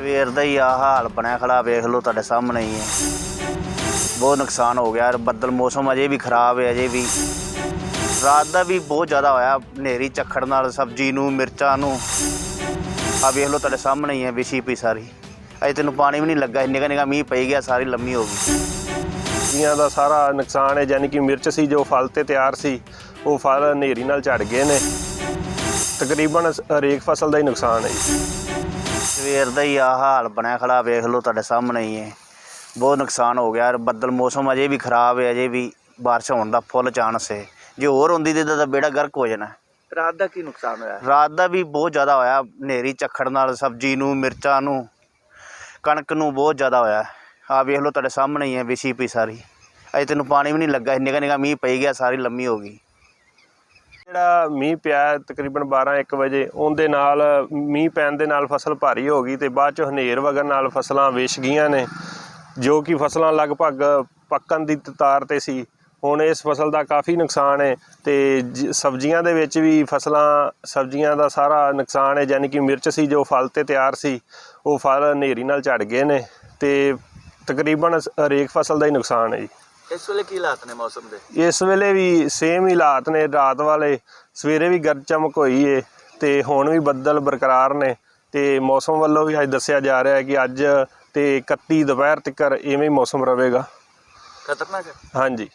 ਸਵੇਰ ਦਾ ਹੀ ਆ ਹਾਲ ਬਣਿਆ ਖੜਾ ਵੇਖ ਲਓ ਤੁਹਾਡੇ ਸਾਹਮਣੇ ਹੀ ਹੈ। ਬਹੁਤ ਨੁਕਸਾਨ ਹੋ ਗਿਆ ਬੱਦਲ ਮੌਸਮ ਅਜੇ ਵੀ ਖਰਾਬ ਹੈ, ਅਜੇ ਵੀ। ਰਾਤ ਦਾ ਵੀ ਬਹੁਤ ਜ਼ਿਆਦਾ ਹੋਇਆ, ਹਨੇਰੀ, ਝੱਖੜ ਨਾਲ, ਸਬਜ਼ੀ ਨੂੰ, ਮਿਰਚਾਂ ਨੂੰ। ਆ ਵੇਖ ਲਓ ਤੁਹਾਡੇ ਸਾਹਮਣੇ ਹੀ ਹੈ, ਵਿਛੀ ਪਈ ਸਾਰੀ। ਅਜੇ ਤੈਨੂੰ ਪਾਣੀ ਵੀ ਨਹੀਂ ਲੱਗਾ ਨਿਕਾ ਨਿਕਾ ਮੀਂਹ ਪਈ ਗਿਆ, ਸਾਰੀ ਲੰਮੀ ਹੋ ਗਈ। ਸਬਜ਼ੀਆਂ ਦਾ ਸਾਰਾ ਨੁਕਸਾਨ ਹੈ ਯਾਨੀ ਕਿ ਮਿਰਚ ਸੀ, ਜੋ ਫਲ ਤੇ ਤਿਆਰ ਸੀ, ਉਹ ਫਲ ਹਨੇਰੀ ਨਾਲ ਝੜ ਗਏ ਨੇ। ਤਕਰੀਬਨ ਹਰੇਕ ਫਸਲ ਦਾ ਹੀ ਨੁਕਸਾਨ ਹੈ ਜੀ। ਸਵੇਰ ਦਾ ਹੀ ਆ ਹਾਲ ਬਣਿਆ ਖੜਾ ਵੇਖ ਲਓ ਤੁਹਾਡੇ ਸਾਹਮਣੇ ਹੀ ਹੈ। ਬਹੁਤ ਨੁਕਸਾਨ ਹੋ ਗਿਆ ਬੱਦਲ ਮੌਸਮ ਅਜੇ ਵੀ ਖਰਾਬ ਹੈ ਅਜੇ ਵੀ ਬਾਰਿਸ਼ ਹੋਣ ਦਾ ਫੁੱਲ ਚਾਂਸ ਹੈ। ਜੇ ਹੋਰ ਹੁੰਦੀ ਤੇ ਤਾਂ ਬੇੜਾ ਗਰਕ ਹੋ ਜਾਣਾ। ਰਾਤ ਦਾ ਕੀ ਨੁਕਸਾਨ ਹੋਇਆ? ਰਾਤ ਦਾ ਵੀ ਬਹੁਤ ਜ਼ਿਆਦਾ ਹੋਇਆ ਹਨੇਰੀ ਝੱਖੜ ਨਾਲ ਸਬਜ਼ੀ ਨੂੰ ਮਿਰਚਾਂ ਨੂੰ ਕਣਕ ਨੂੰ ਬਹੁਤ ਜ਼ਿਆਦਾ ਹੋਇਆ। ਆ ਵੇਖ ਲਓ ਤੁਹਾਡੇ ਸਾਹਮਣੇ ਹੀ ਹੈ ਵਿਛੀ ਪਈ ਸਾਰੀ। ਅਜੇ ਤੈਨੂੰ ਪਾਣੀ ਵੀ ਨਹੀਂ ਲੱਗਾ ਨਿਕਾ ਨਿਕਾ ਮੀਂਹ ਪਈ ਗਿਆ ਸਾਰੀ ਲੰਮੀ ਹੋ ਗਈ। ਜਿਹੜਾ ਮੀਂਹ ਪਿਆ ਤਕਰੀਬਨ 12 1 ਵਜੇ, ਉਹਦੇ ਨਾਲ ਮੀਂਹ ਪੈਣ ਦੇ ਨਾਲ ਫਸਲ ਭਾਰੀ ਹੋ ਗਈ ਤੇ ਬਾਅਦ ਚ ਹਨੇਰ ਵਗਣ ਨਾਲ ਫਸਲਾਂ ਵਿਛ ਗਈਆਂ ਨੇ, ਜੋ ਕਿ ਫਸਲਾਂ ਲਗਭਗ ਪੱਕਣ ਦੀ ਤਾਰ ਤੇ ਸੀ। ਹੁਣ ਇਸ ਫਸਲ ਦਾ ਕਾਫੀ ਨੁਕਸਾਨ ਹੈ ਤੇ ਜ- ਸਬਜ਼ੀਆਂ ਦੇ ਵਿੱਚ ਵੀ ਫਸਲਾਂ, ਸਬਜ਼ੀਆਂ ਦਾ ਸਾਰਾ ਨੁਕਸਾਨ ਹੈ ਯਾਨੀ ਕਿ ਮਿਰਚ ਸੀ ਜੋ ਫਲ ਤੇ ਤਿਆਰ ਸੀ, ਉਹ ਫਲ ਹਨੇਰੀ ਨਾਲ ਝੜ ਗਏ ਨੇ ਤੇ ਤਕਰੀਬਨ ਹਰੇਕ ਫਸਲ ਦਾ ਹੀ ਨੁਕਸਾਨ ਹੈ ਜੀ। ਇਸ ਵੇਲੇ ਕੀ ਹਾਲਾਤ ਨੇ ਮੌਸਮ ਦੇ? ਇਸ ਵੇਲੇ ਵੀ ਸੇਮ ਹੀ ਹਾਲਾਤ ਨੇ ਰਾਤ ਵਾਲੇ। ਸਵੇਰੇ ਵੀ ਗਰਜ ਚਮਕ ਹੋਈ ਏ ਤੇ ਹੁਣ ਵੀ ਬੱਦਲ ਬਰਕਰਾਰ ਨੇ ਤੇ ਮੌਸਮ ਵੱਲੋਂ ਵੀ ਅੱਜ ਦੱਸਿਆ ਜਾ ਰਿਹਾ ਹੈ ਕਿ ਅੱਜ ਤੇ 31 ਦੁਪਹਿਰ ਤੱਕ ਇਵੇਂ ਹੀ ਮੌਸਮ ਰਹੇਗਾ। ਖਤਰਨਾਕ ਹੈ। ਹਾਂਜੀ।